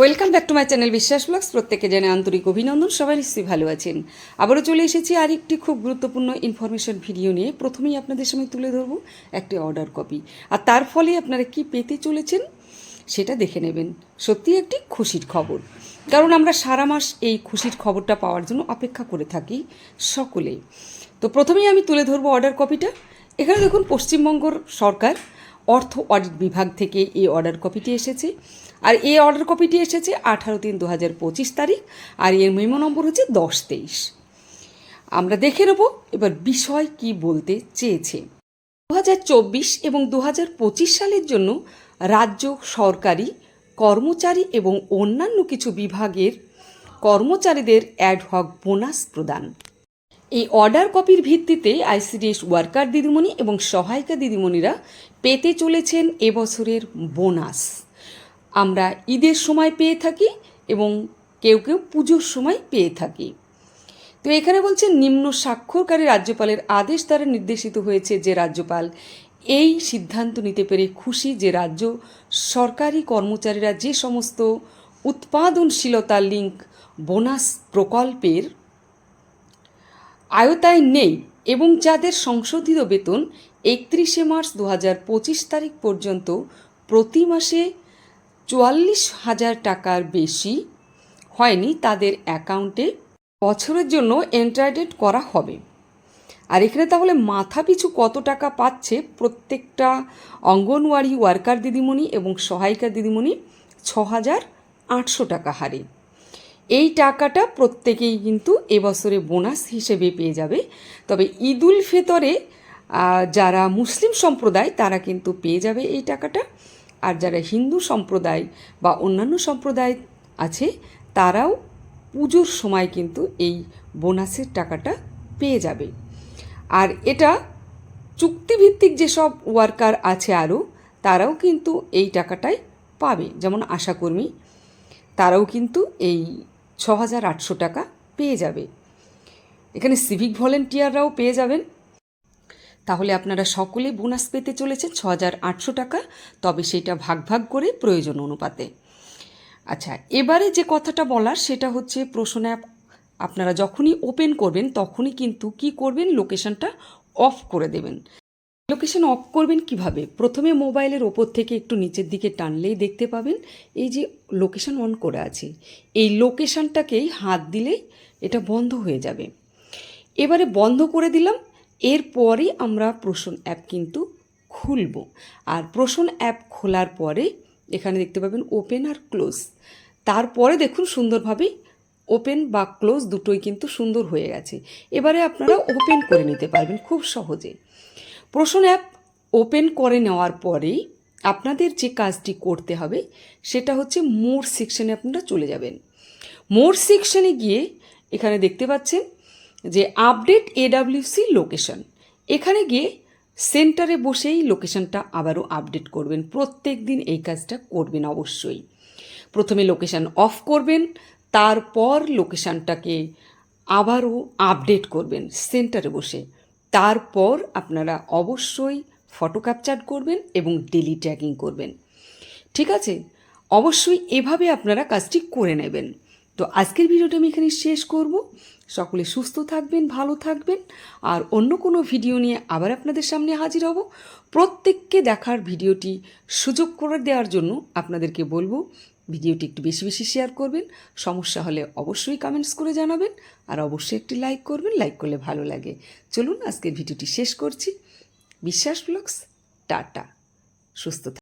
Welcome back to my channel Biswas blogs প্রত্যেকে জানে আন্তরিক অভিনন্দন। সবাই নিশ্চয়ই ভালো আছেন। আবারও চলে এসেছি আর একটি খুব গুরুত্বপূর্ণ ইনফরমেশন ভিডিও নিয়ে। প্রথমেই আপনাদের সামনে তুলে ধরবো একটি অর্ডার কপি আর তার ফলে আপনারা কি পেতে চলেছেন সেটা দেখে নেবেন। সত্যি একটি খুশির খবর। কারণ আমরা সারা মাস এই খুশির খবরটা পাওয়ার জন্য অপেক্ষা করে থাকি সকলেই তো প্রথমেই আমি তুলে ধরবো অর্ডার কপিটা এখানে দেখুন, পশ্চিমবঙ্গর সরকার অর্থ অডিট বিভাগ থেকে এই অর্ডার কপিটি এসেছে। আর এই অর্ডার কপিটি এসেছে আঠারো তিন দু হাজার পঁচিশ তারিখ, আর এর মেমো নম্বর হচ্ছে দশ তেইশ। আমরা দেখে নেব এবার বিষয় কি বলতে চেয়েছে। দু হাজার চব্বিশ এবং দু হাজার পঁচিশ সালের জন্য রাজ্য সরকারি, কর্মচারী এবং অন্যান্য কিছু বিভাগের কর্মচারীদের অ্যাডহক বোনাস প্রদান। এই অর্ডার কপির ভিত্তিতে আইসিডিএস ওয়ার্কার দিদিমণি এবং সহায়িকা দিদিমণিরা পেতে চলেছেন এবছরের বোনাস। আমরা ঈদের সময় পেয়ে থাকি এবং কেউ কেউ পুজোর সময় পেয়ে থাকি। তো এখানে বলছেন, নিম্ন স্বাক্ষরকারী রাজ্যপালের আদেশ দ্বারা নির্দেশিত হয়েছে যে রাজ্যপাল এই সিদ্ধান্ত নিতে পেরে খুশি যে রাজ্য সরকারি কর্মচারীরা যে সমস্ত উৎপাদনশীলতা লিঙ্ক বোনাস প্রকল্পের আয়তায় নেই এবং যাদের সংশোধিত বেতন একত্রিশে মার্চ দু হাজার পঁচিশ তারিখ পর্যন্ত প্রতি মাসে চুয়াল্লিশ হাজার টাকার বেশি হয়নি তাদের অ্যাকাউন্টে, বছরের জন্য এন্ট্রাইডেড করা হবে। আর এখানে তাহলে মাথা পিছু কত টাকা পাচ্ছে প্রত্যেকটা অঙ্গনওয়াড়ি ওয়ার্কার দিদিমণি এবং সহায়িকা দিদিমণি? ছ হাজার আটশো টাকা হারে। এই টাকাটা প্রত্যেকেই কিন্তু এবছরে বোনাস হিসেবে পেয়ে যাবে। তবে ঈদুল ফেতরে যারা মুসলিম সম্প্রদায়, তারা কিন্তু পেয়ে যাবে এই টাকাটা। আর যারা হিন্দু সম্প্রদায় বা অন্যান্য সম্প্রদায় আছে, তারাও পুজোর সময় কিন্তু এই বোনাসের টাকাটা পেয়ে যাবে। আর এটা চুক্তিভিত্তিক যেসব ওয়ার্কার আছে আরও তারাও কিন্তু এই টাকাটাই পাবে, যেমন আশাকর্মী। তারাও কিন্তু এই ছ হাজার আটশো টাকা পেয়ে যাবে। এখানে সিভিক ভলেন্টিয়াররাও পেয়ে যাবেন। তাহলে আপনারা সকলে বোনাস পেতে চলেছেন ছ হাজার আটশো টাকা, তবে সেটা ভাগ ভাগ করে প্রয়োজন অনুপাতে। আচ্ছা এবারে যে কথাটা বলার সেটা হচ্ছে প্রশ্ন অ্যাপ আপনারা যখনই ওপেন করবেন, তখনই কিন্তু কি করবেন লোকেশনটা অফ করে দেবেন। লোকেশন অফ করবেন কীভাবে? প্রথমে মোবাইলের ওপর থেকে একটু নিচের দিকে টানলেই দেখতে পাবেন এই যে লোকেশন অন করে আছে। এই লোকেশনটাকেই হাত দিলেই এটা বন্ধ হয়ে যাবে। এবারে বন্ধ করে দিলাম, এরপরে আমরা প্রশ্ন অ্যাপ কিন্তু খুলব। আর প্রশ্ন অ্যাপ খোলার পরে এখানে দেখতে পাবেন ওপেন আর ক্লোজ তারপরে দেখুন সুন্দরভাবে ওপেন বা ক্লোজ দুটোই কিন্তু সুন্দর হয়ে গেছে। এবারে আপনারা ওপেন করে নিতে পারবেন খুব সহজে। প্রশ্ন অ্যাপ ওপেন করে নেওয়ার পরেই আপনাদের যে কাজটি করতে হবে সেটা হচ্ছে মোর সেকশনে আপনারা চলে যাবেন। মোর সেকশনে গিয়ে এখানে দেখতে পাচ্ছেন যে আপডেট এডাব্লিউসি লোকেশন এখানে গিয়ে সেন্টারে বসেই লোকেশনটা আবারও আপডেট করবেন। প্রত্যেক দিন এই কাজটা করবেন অবশ্যই। প্রথমে লোকেশন অফ করবেন, তারপর লোকেশনটাকে আবারও আপডেট করবেন সেন্টারে বসে। তারপর আপনারা অবশ্যই ফটো ক্যাপচার করবেন এবং ডেলি ট্র্যাকিং করবেন। ঠিক আছে? অবশ্যই এভাবে আপনারা কাজটি করে নেবেন। তো আজকের ভিডিওটা আমি এখানে শেষ করব। সকলে সুস্থ থাকবেন, ভালো থাকবেন। আর অন্য কোনো ভিডিও নিয়ে আবার আপনাদের সামনে হাজির হব। প্রত্যেককে দেখার ভিডিওটি সুযোগ করে দেওয়ার জন্য আপনাদেরকে বলব ভিডিওটি একটু বেশি বেশি শেয়ার করবেন। সমস্যা হলে অবশ্যই কমেন্টস করে জানাবেন আর অবশ্যই একটি লাইক করবেন। লাইক করলে ভালো লাগে। চলুন আজকের ভিডিওটি শেষ করছি। বিশ্বাস ব্লগস, টাটা। সুস্থ।